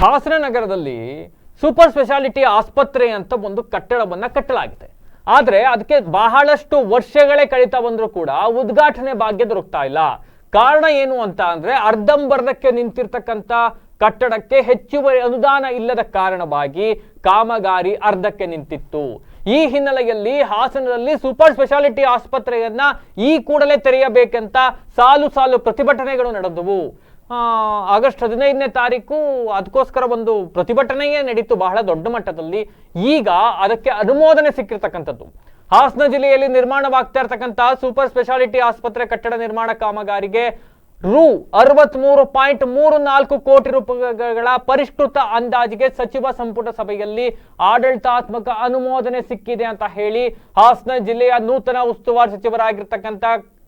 ಹಾಸನ ನಗರದಲ್ಲಿ super speciality ಆಸ್ಪತ್ರೆ ಅಂತ ಒಂದು ಕಟ್ಟಡವನ್ನ ಕಟ್ಟಲಾಗಿದೆ. ಆದರೆ ಅದಕ್ಕೆ ಬಹಳಷ್ಟು ವರ್ಷಗಳೇ ಕಳೀತಾ ಬಂದರೂ ಕೂಡ ಉದ್ಘಾಟನೆ ಭಾಗ್ಯ ದೊರಕ್ತಾ ಇಲ್ಲ. ಕಾರಣ ಏನು ಅಂತ ಅಂದರೆ ಅರ್ಧಂಬರ್ಧಕ್ಕೆ ನಿಂತಿರ್ತಕ್ಕಂಥ ಕಟ್ಟಡಕ್ಕೆ ಹೆಚ್ಚುವರಿ ಅನುದಾನ ಇಲ್ಲದ ಕಾರಣವಾಗಿ ಕಾಮಗಾರಿ ಅರ್ಧಕ್ಕೆ ನಿಂತಿತ್ತು. ಈ ಹಿನ್ನೆಲೆಯಲ್ಲಿ ಹಾಸನದಲ್ಲಿ ಸೂಪರ್ ಸ್ಪೆಷಾಲಿಟಿ ಆಸ್ಪತ್ರೆಯನ್ನ ಈ ಕೂಡಲೇ ತೆರೆಯಬೇಕಂತ ಸಾಲು ಸಾಲು ಪ್ರತಿಭಟನೆಗಳು ನಡೆದವು. ಆಗಸ್ಟ್ ಹದಿನೈದನೇ ತಾರೀಕು ಅದಕ್ಕೋಸ್ಕರ ಒಂದು ಪ್ರತಿಭಟನೆಯೇ ನಡೀತು ಬಹಳ ದೊಡ್ಡ ಮಟ್ಟದಲ್ಲಿ. ಈಗ ಅದಕ್ಕೆ ಅನುಮೋದನೆ ಸಿಕ್ಕಿರ್ತಕ್ಕಂಥದ್ದು. ಹಾಸನ ಜಿಲ್ಲೆಯಲ್ಲಿ ನಿರ್ಮಾಣವಾಗ್ತಾ ಇರತಕ್ಕಂತಹ ಸೂಪರ್ ಸ್ಪೆಷಾಲಿಟಿ ಆಸ್ಪತ್ರೆ ಕಟ್ಟಡ ನಿರ್ಮಾಣ ಕಾಮಗಾರಿಗೆ ರು ಅರವತ್ಮೂರು ಪಾಯಿಂಟ್ ಮೂರು ನಾಲ್ಕು ಕೋಟಿ ರೂಪಾಯಿಗಳ ಪರಿಷ್ಕೃತ ಅಂದಾಜಿಗೆ ಸಚಿವ ಸಂಪುಟ ಸಭೆಯಲ್ಲಿ ಆಡಳಿತಾತ್ಮಕ ಅನುಮೋದನೆ ಸಿಕ್ಕಿದೆ ಅಂತ ಹೇಳಿ ಹಾಸನ ಜಿಲ್ಲೆಯ ನೂತನ ಉಸ್ತುವಾರಿ ಸಚಿವರಾಗಿರ್ತಕ್ಕಂಥ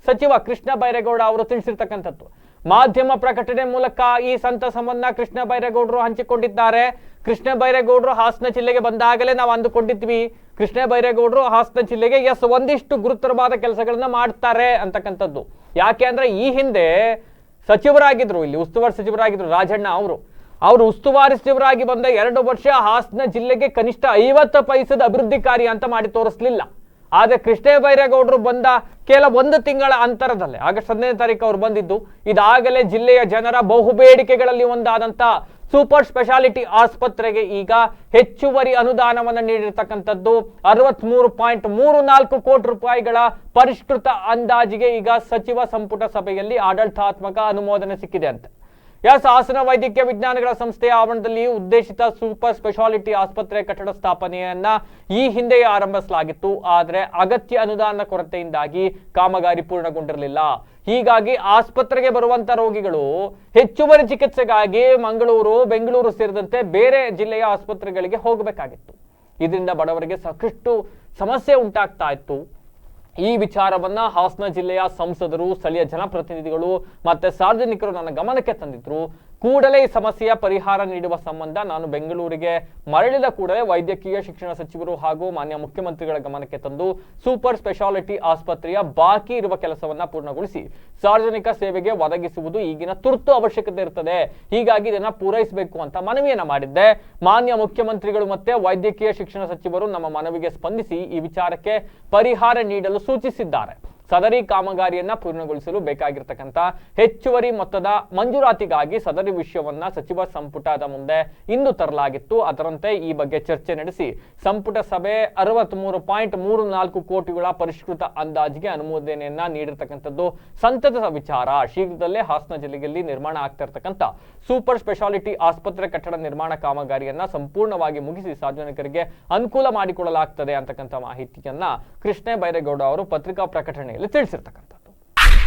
ಸಚಿವ ಕೃಷ್ಣ ಬೈರೇಗೌಡ ಅವರು ತಿಳಿಸಿರ್ತಕ್ಕಂಥದ್ದು. ಮಾಧ್ಯಮ ಪ್ರಕಟಣೆ ಮೂಲಕ ಈ ಸಂತಸವನ್ನ ಕೃಷ್ಣ ಬೈರೇಗೌಡರು ಹಂಚಿಕೊಂಡಿದ್ದಾರೆ. ಕೃಷ್ಣ ಬೈರೇಗೌಡರು ಹಾಸನ ಜಿಲ್ಲೆಗೆ ಬಂದಾಗಲೇ ನಾವು ಅಂದುಕೊಂಡಿದ್ವಿ. ಕೃಷ್ಣ ಬೈರೇಗೌಡರು ಹಾಸನ ಜಿಲ್ಲೆಗೆ ಎಸ್ ಒಂದಿಷ್ಟು ಗುರುತರವಾದ ಕೆಲಸಗಳನ್ನ ಮಾಡ್ತಾರೆ ಅಂತಕ್ಕಂಥದ್ದು. ಯಾಕೆ ಅಂದ್ರೆ ಈ ಹಿಂದೆ ಸಚಿವರಾಗಿದ್ರು, ಇಲ್ಲಿ ಉಸ್ತುವಾರಿ ಸಚಿವರಾಗಿದ್ರು ರಾಜಣ್ಣ ಅವರು. ಅವರು ಉಸ್ತುವಾರಿ ಸಚಿವರಾಗಿ ಬಂದ ಎರಡು ವರ್ಷ ಹಾಸನ ಜಿಲ್ಲೆಗೆ ಕನಿಷ್ಠ ಐವತ್ತು ಪೈಸದ ಅಭಿವೃದ್ಧಿ ಕಾರ್ಯ ಅಂತ ಮಾಡಿ ತೋರಿಸ್ಲಿಲ್ಲ. ಆದ್ರೆ ಕೃಷ್ಣೇ ಬೈರೇಗೌಡರು ಬಂದ ಕೇವಲ ಒಂದು ತಿಂಗಳ ಅಂತರದಲ್ಲೇ, ಆಗಸ್ಟ್ ಹದಿನೈದು ತಾರೀಕು ಅವರು ಬಂದಿದ್ದು, ಇದಾಗಲೇ ಜಿಲ್ಲೆಯ ಜನರ ಬಹು ಬೇಡಿಕೆಗಳಲ್ಲಿ ಒಂದಾದಂಥ ಸೂಪರ್ ಸ್ಪೆಷಾಲಿಟಿ ಆಸ್ಪತ್ರೆಗೆ ಈಗ ಹೆಚ್ಚುವರಿ ಅನುದಾನವನ್ನು ನೀಡಿರ್ತಕ್ಕಂಥದ್ದು ಅರವತ್ಮೂರು ಪಾಯಿಂಟ್ ಮೂರು ನಾಲ್ಕು ಕೋಟಿ ರೂಪಾಯಿಗಳ ಪರಿಷ್ಕೃತ ಅಂದಾಜಿಗೆ ಈಗ ಸಚಿವ ಸಂಪುಟ ಸಭೆಯಲ್ಲಿ ಆಡಳಿತಾತ್ಮಕ ಅನುಮೋದನೆ ಸಿಕ್ಕಿದೆ ಅಂತ. ಎಸ್ ಹಾಸನ ವೈದ್ಯಕೀಯ ವಿಜ್ಞಾನಗಳ ಸಂಸ್ಥೆಯ ಆವರಣದಲ್ಲಿ ಉದ್ದೇಶಿತ ಸೂಪರ್ ಸ್ಪೆಷಾಲಿಟಿ ಆಸ್ಪತ್ರೆ ಕಟ್ಟಡ ಸ್ಥಾಪನೆಯನ್ನ ಈ ಹಿಂದೆಯೇ ಆರಂಭಿಸಲಾಗಿತ್ತು. ಆದರೆ ಅಗತ್ಯ ಅನುದಾನ ಕೊರತೆಯಿಂದಾಗಿ ಕಾಮಗಾರಿ ಪೂರ್ಣಗೊಂಡಿರಲಿಲ್ಲ. ಹೀಗಾಗಿ ಆಸ್ಪತ್ರೆಗೆ ಬರುವಂತ ರೋಗಿಗಳು ಹೆಚ್ಚುವರಿ ಚಿಕಿತ್ಸೆಗಾಗಿ ಮಂಗಳೂರು, ಬೆಂಗಳೂರು ಸೇರಿದಂತೆ ಬೇರೆ ಜಿಲ್ಲೆಯ ಆಸ್ಪತ್ರೆಗಳಿಗೆ ಹೋಗಬೇಕಾಗಿತ್ತು. ಇದರಿಂದ ಬಡವರಿಗೆ ಸಾಕಷ್ಟು ಸಮಸ್ಯೆ ಉಂಟಾಗ್ತಾ ಇತ್ತು. ಈ ವಿಚಾರವನ್ನ ಹಾಸನ ಜಿಲ್ಲೆಯ ಸಂಸದರು ಸ್ಥಳೀಯ ಜನಪ್ರತಿನಿಧಿಗಳು ಮತ್ತೆ ಸಾರ್ವಜನಿಕರು ನನ್ನ ಗಮನಕ್ಕೆ ತಂದಿದ್ರು. ಕೂಡಲೇ ಈ ಸಮಸ್ಯೆಯ ಪರಿಹಾರ ನೀಡುವ ಸಂಬಂಧ ನಾನು ಬೆಂಗಳೂರಿಗೆ ಮರಳಿದ ಕೂಡಲೇ ವೈದ್ಯಕೀಯ ಶಿಕ್ಷಣ ಸಚಿವರು ಹಾಗೂ ಮಾನ್ಯ ಮುಖ್ಯಮಂತ್ರಿಗಳ ಗಮನಕ್ಕೆ ತಂದು ಸೂಪರ್ ಸ್ಪೆಷಾಲಿಟಿ ಆಸ್ಪತ್ರೆಯ ಬಾಕಿ ಇರುವ ಕೆಲಸವನ್ನ ಪೂರ್ಣಗೊಳಿಸಿ ಸಾರ್ವಜನಿಕ ಸೇವೆಗೆ ಒದಗಿಸುವುದು ಈಗಿನ ತುರ್ತು ಅವಶ್ಯಕತೆ ಇರ್ತದೆ. ಹೀಗಾಗಿ ಇದನ್ನ ಪೂರೈಸಬೇಕು ಅಂತ ಮನವಿಯನ್ನ ಮಾಡಿದ್ದೆ. ಮಾನ್ಯ ಮುಖ್ಯಮಂತ್ರಿಗಳು ಮತ್ತೆ ವೈದ್ಯಕೀಯ ಶಿಕ್ಷಣ ಸಚಿವರು ನಮ್ಮ ಮನವಿಗೆ ಸ್ಪಂದಿಸಿ ಈ ವಿಚಾರಕ್ಕೆ ಪರಿಹಾರ ನೀಡಲು ಸೂಚಿಸಿದ್ದಾರೆ. ಸದರಿ ಕಾಮಗಾರಿಯನ್ನ ಪೂರ್ಣಗೊಳಿಸಲು ಬೇಕಾಗಿರ್ತಕ್ಕಂಥ ಹೆಚ್ಚುವರಿ ಮೊತ್ತದ ಮಂಜೂರಾತಿಗಾಗಿ ಸದರಿ ವಿಷಯವನ್ನ ಸಚಿವ ಸಂಪುಟದ ಮುಂದೆ ಇಂದು ತರಲಾಗಿತ್ತು. ಅದರಂತೆ ಈ ಬಗ್ಗೆ ಚರ್ಚೆ ನಡೆಸಿ ಸಂಪುಟ ಸಭೆ ಅರವತ್ಮೂರು ಪಾಯಿಂಟ್ ಮೂರು ನಾಲ್ಕು ಕೋಟಿಗಳ ಪರಿಷ್ಕೃತ ಅಂದಾಜಿಗೆ ಅನುಮೋದನೆಯನ್ನ ನೀಡಿರ್ತಕ್ಕಂಥದ್ದು ಸಂತತದ ವಿಚಾರ. ಶೀಘ್ರದಲ್ಲೇ ಹಾಸನ ಜಿಲ್ಲೆಯಲ್ಲಿ ನಿರ್ಮಾಣ ಆಗ್ತಾ ಇರ್ತಕ್ಕಂಥ ಸೂಪರ್ ಸ್ಪೆಷಾಲಿಟಿ ಆಸ್ಪತ್ರೆ ಕಟ್ಟಡ ನಿರ್ಮಾಣ ಕಾಮಗಾರಿಯನ್ನ ಸಂಪೂರ್ಣವಾಗಿ ಮುಗಿಸಿ ಸಾರ್ವಜನಿಕರಿಗೆ ಅನುಕೂಲ ಮಾಡಿಕೊಡಲಾಗ್ತದೆ ಅಂತಕ್ಕಂಥ ಮಾಹಿತಿಯನ್ನ ಕೃಷ್ಣ ಬೈರೇಗೌಡ ಅವರು ಪತ್ರಿಕಾ ಮೇಲೆ ತಿಳಿಸಿರ್ತಕ್ಕಂಥ